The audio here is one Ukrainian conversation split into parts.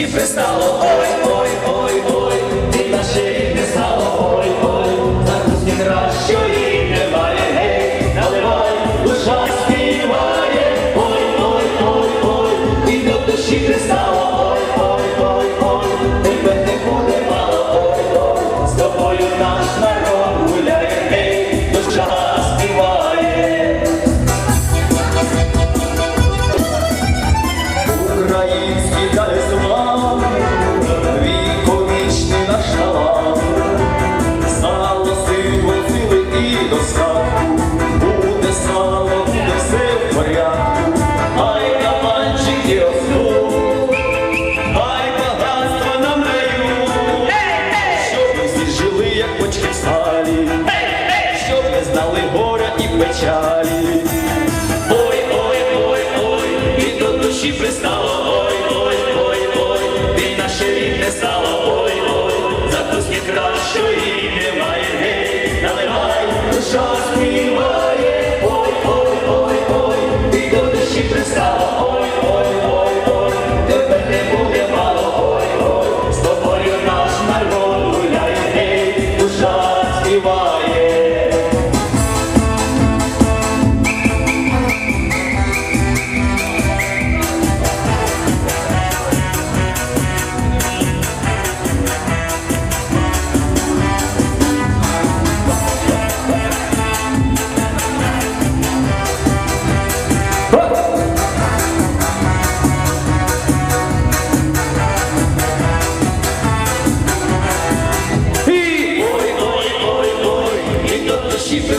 te prestar louvor. Печалі. Ой, ой, ой, ой, і до душі пристало, ой, ой, ой, ой, ти на шиї.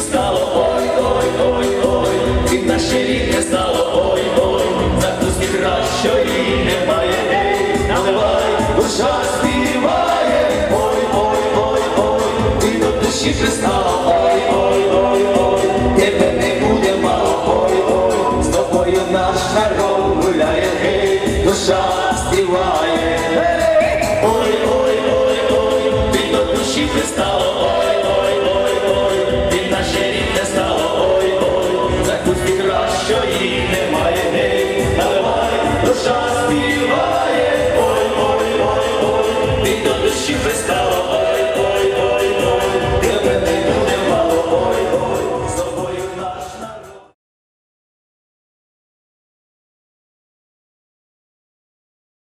стало, ой-ой-ой-ой, і наше рідне стало, ой-ой, за закуски кращої немає, ей, наливай, душа співає, ой-ой-ой-ой, і до душі пристало, ой-ой-ой-ой, тебе не буде мало, ой-ой, з тобою наш народ гуляє, гей, душа співає, ой-ой-ой-ой, від до душі пристало.